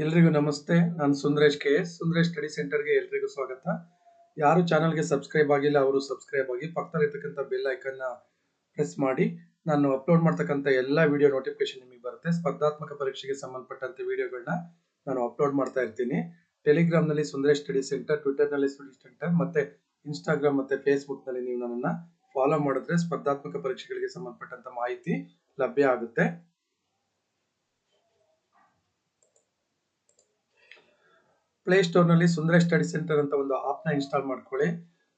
ಎಲ್ರಿಗೂ ನಮಸ್ತೆ. ನಾನು Sundaresh K S, Sundaresh study ಸೆಂಟರ್ಗೆ ಎಲ್ರಿಗೂ ಸ್ವಾಗತ. ಯಾರು ಚಾನಲ್ಗೆ ಸಬ್ಸ್ಕ್ರೈಬ್ ಆಗಿಲ್ಲ, ಅವರು ಸಬ್ಸ್ಕ್ರೈಬ್ ಆಗಿ ಪಕ್ಕದಲ್ಲಿರ್ತಕ್ಕಂಥ ಬೆಲ್ ಐಕನ್ನ ಪ್ರೆಸ್ ಮಾಡಿ. ನಾನು ಅಪ್ಲೋಡ್ ಮಾಡ್ತಕ್ಕಂಥ ಎಲ್ಲ ವಿಡಿಯೋ ನೋಟಿಫಿಕೇಶನ್ ನಿಮಗೆ ಬರುತ್ತೆ. ಸ್ಪರ್ಧಾತ್ಮಕ ಪರೀಕ್ಷೆಗೆ ಸಂಬಂಧಪಟ್ಟಂತೆ ವಿಡಿಯೋಗಳನ್ನ ನಾನು ಅಪ್ಲೋಡ್ ಮಾಡ್ತಾ ಇರ್ತೀನಿ. ಟೆಲಿಗ್ರಾಮ್ನಲ್ಲಿ ಸುಂದರೇಶ್ ಸ್ಟಡಿ ಸೆಂಟರ್, ಟ್ವಿಟರ್ನಲ್ಲಿ ಸ್ಟಡಿ ಸೆಂಟರ್, ಮತ್ತೆ ಇನ್ಸ್ಟಾಗ್ರಾಮ್ ಮತ್ತೆ ಫೇಸ್ಬುಕ್ನಲ್ಲಿ ನೀವು ನನ್ನನ್ನು ಫಾಲೋ ಮಾಡಿದ್ರೆ ಸ್ಪರ್ಧಾತ್ಮಕ ಪರೀಕ್ಷೆಗಳಿಗೆ ಸಂಬಂಧಪಟ್ಟಂತ ಮಾಹಿತಿ ಲಭ್ಯ ಆಗುತ್ತೆ. ಪ್ಲೇಸ್ಟೋರ್ನಲ್ಲಿ ಸುಂದರ ಸ್ಟಡಿ ಸೆಂಟರ್ ಅಂತ ಒಂದು ಆಪ್ನ ಇನ್ಸ್ಟಾಲ್ ಮಾಡ್ಕೊಳ್ಳಿ.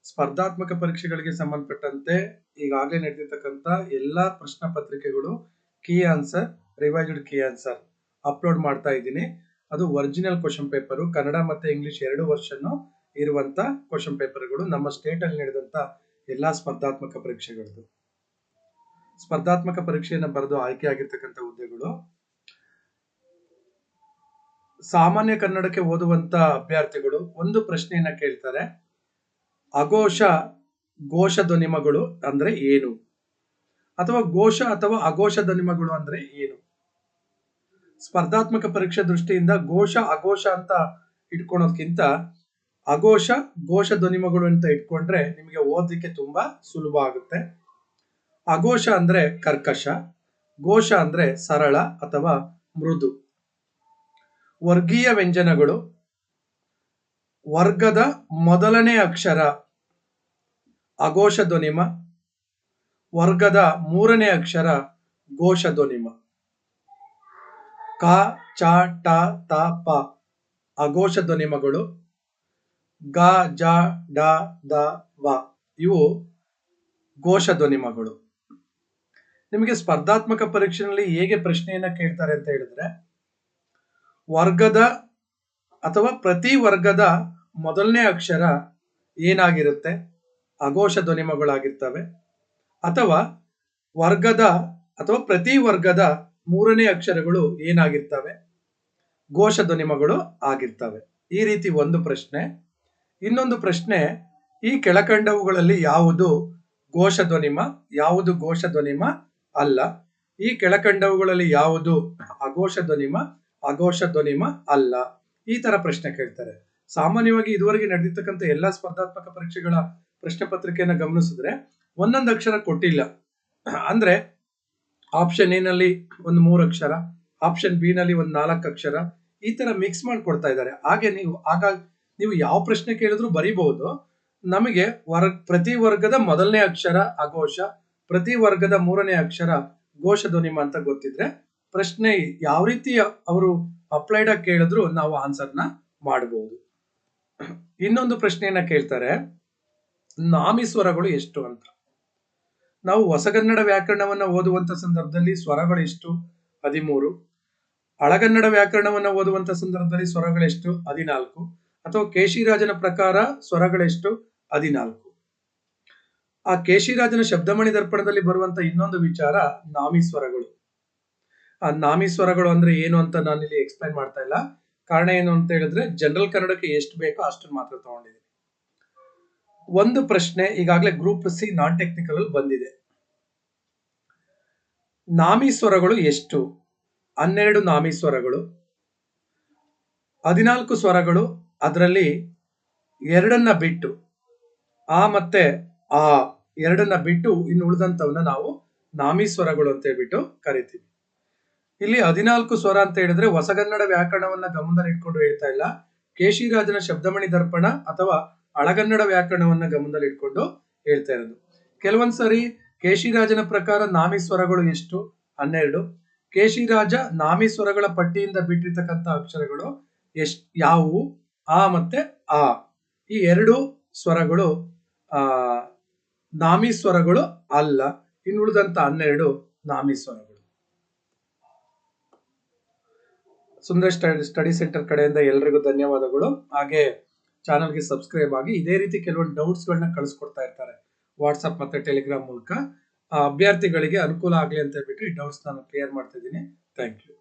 ಸ್ಪರ್ಧಾತ್ಮಕ ಪರೀಕ್ಷೆಗಳಿಗೆ ಸಂಬಂಧಪಟ್ಟಂತೆ ಈಗಾಗಲೇ ನಡೆದಿರ್ತಕ್ಕಂಥ ಎಲ್ಲ ಪ್ರಶ್ನೆ ಪತ್ರಿಕೆಗಳು key answer revised key answer upload ಮಾಡ್ತಾ ಇದ್ದೀನಿ. ಅದು ಒರಿಜಿನಲ್ ಕ್ವಶನ್ ಪೇಪರ್ ಕನ್ನಡ ಮತ್ತೆ ಇಂಗ್ಲಿಷ್ ಎರಡು ವರ್ಷನ್ ಇರುವಂತ ಕ್ವಶನ್ ಪೇಪರ್ಗಳು ನಮ್ಮ ಸ್ಟೇಟ್ ಅಲ್ಲಿ ನಡೆದಂತ ಎಲ್ಲಾ ಸ್ಪರ್ಧಾತ್ಮಕ ಪರೀಕ್ಷೆಗಳದ್ದು. ಸ್ಪರ್ಧಾತ್ಮಕ ಪರೀಕ್ಷೆಯನ್ನು ಬರೆದು ಆಯ್ಕೆ ಆಗಿರ್ತಕ್ಕಂಥ ಹುದ್ದೆಗಳು ಸಾಮಾನ್ಯ ಕನ್ನಡಕ್ಕೆ ಓದುವಂತ ಅಭ್ಯರ್ಥಿಗಳು ಒಂದು ಪ್ರಶ್ನೆಯನ್ನ ಕೇಳ್ತಾರೆ. ಅಘೋಷ, ಘೋಷ ಧ್ವನಿಮಗಳು ಅಂದ್ರೆ ಏನು? ಅಥವಾ ಘೋಷ ಅಥವಾ ಅಘೋಷ ಧ್ವನಿಮಗಳು ಅಂದ್ರೆ ಏನು? ಸ್ಪರ್ಧಾತ್ಮಕ ಪರೀಕ್ಷೆ ದೃಷ್ಟಿಯಿಂದ ಘೋಷ, ಅಘೋಷ ಅಂತ ಇಟ್ಕೊಳೋದ್ಕಿಂತ ಅಘೋಷ, ಘೋಷ ಧ್ವನಿಮಗಳು ಅಂತ ಇಟ್ಕೊಂಡ್ರೆ ನಿಮಗೆ ಓದಲಿಕ್ಕೆ ತುಂಬಾ ಸುಲಭ ಆಗುತ್ತೆ. ಅಘೋಷ ಅಂದ್ರೆ ಕರ್ಕಶ, ಘೋಷ ಅಂದ್ರೆ ಸರಳ ಅಥವಾ ಮೃದು. ವರ್ಗೀಯ ವ್ಯಂಜನಗಳು. ವರ್ಗದ ಮೊದಲನೇ ಅಕ್ಷರ ಅಘೋಷ ಧ್ವನಿಮ ವರ್ಗದ ಮೂರನೇ ಅಕ್ಷರ ಘೋಷ ಧ್ವನಿಮ ಕ, ಚ, ಟ, ತ, ಪ ಅಘೋಷ ಧ್ವನಿಮಗಳು ಗ, ಜ, ಡ, ದ, ವ ಇವು ಘೋಷ ಧ್ವನಿಮಗಳು ನಿಮಗೆ ಸ್ಪರ್ಧಾತ್ಮಕ ಪರೀಕ್ಷೆಯಲ್ಲಿ ಹೇಗೆ ಪ್ರಶ್ನೆಯನ್ನ ಕೇಳ್ತಾರೆ ಅಂತ ಹೇಳಿದ್ರೆ ವರ್ಗದ ಅಥವಾ ಪ್ರತಿ ವರ್ಗದ ಮೊದಲನೇ ಅಕ್ಷರ ಏನಾಗಿರುತ್ತೆ? ಅಘೋಷ ಧ್ವನಿಮಗಳಾಗಿರ್ತವೆ. ಅಥವಾ ವರ್ಗದ ಅಥವಾ ಪ್ರತಿ ವರ್ಗದ ಮೂರನೇ ಅಕ್ಷರಗಳು ಏನಾಗಿರ್ತವೆ? ಘೋಷ ಧ್ವನಿಮಗಳು ಆಗಿರ್ತವೆ. ಈ ರೀತಿ ಒಂದು ಪ್ರಶ್ನೆ. ಇನ್ನೊಂದು ಪ್ರಶ್ನೆ, ಈ ಕೆಳಕಂಡವುಗಳಲ್ಲಿ ಯಾವುದು ಘೋಷ ಧ್ವನಿಮ, ಯಾವುದು ಘೋಷ ಧ್ವನಿಮ ಅಲ್ಲ. ಈ ಕೆಳಕಂಡವುಗಳಲ್ಲಿ ಯಾವುದು ಅಘೋಷ ಧ್ವನಿಮ ಅಘೋಷ ಧ್ವನಿಮ ಅಲ್ಲ. ಈ ತರ ಪ್ರಶ್ನೆ ಕೇಳ್ತಾರೆ. ಸಾಮಾನ್ಯವಾಗಿ ಇದುವರೆಗೆ ನಡೆದಿರ್ತಕ್ಕಂಥ ಎಲ್ಲಾ ಸ್ಪರ್ಧಾತ್ಮಕ ಪರೀಕ್ಷೆಗಳ ಪ್ರಶ್ನೆ ಪತ್ರಿಕೆಯನ್ನ ಗಮನಿಸಿದ್ರೆ ಒಂದೊಂದು ಅಕ್ಷರ ಕೊಟ್ಟಿಲ್ಲ. ಅಂದ್ರೆ ಆಪ್ಷನ್ ಎ ನಲ್ಲಿ ಒಂದು ಮೂರು ಅಕ್ಷರ ಆಪ್ಷನ್ ಬಿ ನಲ್ಲಿ ಒಂದು ನಾಲ್ಕು ಅಕ್ಷರ ಈ ತರ ಮಿಕ್ಸ್ ಮಾಡ್ಕೊಡ್ತಾ ಇದ್ದಾರೆ. ಹಾಗೆ ನೀವು ಆಗ ನೀವು ಯಾವ ಪ್ರಶ್ನೆ ಕೇಳಿದ್ರು ಬರೀಬಹುದು. ನಮಗೆ ವರ್ಗ ಪ್ರತಿ ವರ್ಗದ ಮೊದಲನೇ ಅಕ್ಷರ ಅಘೋಷ, ಪ್ರತಿ ವರ್ಗದ ಮೂರನೇ ಅಕ್ಷರ ಘೋಷ ಧ್ವನಿಮ ಅಂತ ಗೊತ್ತಿದ್ರೆ ಪ್ರಶ್ನೆ ಯಾವ ರೀತಿ ಅವರು ಅಪ್ಲೈಡ್ ಆಗಿ ಕೇಳಿದ್ರು ನಾವು ಆನ್ಸರ್ನ ಮಾಡಬಹುದು ಇನ್ನೊಂದು ಪ್ರಶ್ನೆಯನ್ನ ಕೇಳ್ತಾರೆ ನಾಮಿ ಸ್ವರಗಳು ಎಷ್ಟು ಅಂತ. ನಾವು ಹೊಸಗನ್ನಡ ವ್ಯಾಕರಣವನ್ನ ಓದುವಂತ ಸಂದರ್ಭದಲ್ಲಿ ಸ್ವರಗಳು ಎಷ್ಟು? ಹದಿಮೂರು. ಹಳಗನ್ನಡ ವ್ಯಾಕರಣವನ್ನ ಓದುವಂತ ಸಂದರ್ಭದಲ್ಲಿ ಸ್ವರಗಳೆಷ್ಟು ಹದಿನಾಲ್ಕು. ಅಥವಾ ಕೇಶಿರಾಜನ ಪ್ರಕಾರ ಸ್ವರಗಳೆಷ್ಟು ಹದಿನಾಲ್ಕು. ಆ ಕೇಶಿರಾಜನ ಶಬ್ದಮಣಿ ದರ್ಪಣದಲ್ಲಿ ಬರುವಂತ ಇನ್ನೊಂದು ವಿಚಾರ ನಾಮಿ ಸ್ವರಗಳು ಆ ನಾಮಿ ಸ್ವರಗಳು ಅಂದ್ರೆ ಏನು ಅಂತ ನಾನು ಇಲ್ಲಿ ಎಕ್ಸ್ಪ್ಲೈನ್ ಮಾಡ್ತಾ ಇಲ್ಲ. ಕಾರಣ ಏನು ಅಂತ ಹೇಳಿದ್ರೆ ಜನರಲ್ ಕನ್ನಡಕ್ಕೆ ಎಷ್ಟು ಬೇಕೋ ಅಷ್ಟನ್ನು ಮಾತ್ರ ತಗೊಂಡಿದ್ದೀನಿ. ಒಂದು ಪ್ರಶ್ನೆ ಈಗಾಗಲೇ ಗ್ರೂಪ್ ಸಿ ನಾನ್ ಟೆಕ್ನಿಕಲ್ ಅಲ್ಲಿ ಬಂದಿದೆ. ನಾಮಿ ಸ್ವರಗಳು ಎಷ್ಟು? ಹನ್ನೆರಡು ನಾಮಿ ಸ್ವರಗಳು, ಹದಿನಾಲ್ಕು ಸ್ವರಗಳು, ಅದರಲ್ಲಿ ಎರಡನ್ನ ಬಿಟ್ಟು, ಆ ಮತ್ತೆ ಆ ಎರಡನ್ನ ಬಿಟ್ಟು ಇನ್ನು ಉಳಿದಂತವನ್ನ ನಾವು ನಾಮಿ ಸ್ವರಗಳು ಅಂತ ಹೇಳ್ಬಿಟ್ಟು ಕರಿತೀವಿ. ಇಲ್ಲಿ ಹದಿನಾಲ್ಕು ಸ್ವರ ಅಂತ ಹೇಳಿದ್ರೆ ಹೊಸಗನ್ನಡ ವ್ಯಾಕರಣವನ್ನ ಗಮನದಲ್ಲಿ ಇಟ್ಕೊಂಡು ಹೇಳ್ತಾ ಇಲ್ಲ. ಕೇಶಿರಾಜನ ಶಬ್ದಮಣಿ ದರ್ಪಣ ಅಥವಾ ಅಳಗನ್ನಡ ವ್ಯಾಕರಣವನ್ನ ಗಮನದಲ್ಲಿ ಇಟ್ಕೊಂಡು ಹೇಳ್ತಾ ಇರೋದು. ಕೆಲವೊಂದ್ಸರಿ ಕೇಶಿರಾಜನ ಪ್ರಕಾರ ನಾಮಿ ಸ್ವರಗಳು ಎಷ್ಟು? ಹನ್ನೆರಡು. ಕೇಶಿರಾಜ ನಾಮಿ ಸ್ವರಗಳ ಪಟ್ಟಿಯಿಂದ ಬಿಟ್ಟಿರ್ತಕ್ಕಂಥ ಅಕ್ಷರಗಳು ಎಷ್ಟ್, ಯಾವುವು? ಆ ಮತ್ತೆ ಆ. ಈ ಎರಡು ಸ್ವರಗಳು, ಆ, ನಾಮಿ ಸ್ವರಗಳು ಅಲ್ಲ. ಇನ್ನುಳಿದಂತ ಹನ್ನೆರಡು ನಾಮಿ ಸ್ವರಗಳು. ಸುಂದರ ಸ್ಟಡಿ ಸೆಂಟರ್ ಕಡೆಯಿಂದ ಎಲ್ರಿಗೂ ಧನ್ಯವಾದಗಳು. ಹಾಗೆ ಚಾನಲ್ಗೆ ಸಬ್ಸ್ಕ್ರೈಬ್ ಆಗಿ ಇದೇ ರೀತಿ ಕೆಲವೊಂದು ಡೌಟ್ಸ್ಗಳನ್ನ ಕಳಿಸ್ಕೊಡ್ತಾ ಇರ್ತಾರೆ. ವಾಟ್ಸಪ್ ಮತ್ತೆ ಟೆಲಿಗ್ರಾಮ್ ಮೂಲಕ. ಅಭ್ಯರ್ಥಿಗಳಿಗೆ ಅನುಕೂಲ ಆಗಲಿ ಅಂತ ಹೇಳ್ಬಿಟ್ಟು ಈ ಡೌಟ್ಸ್ ನಾನು ಕ್ಲಿಯರ್ ಮಾಡ್ತಾ ಇದ್ದೀನಿ. Thank you.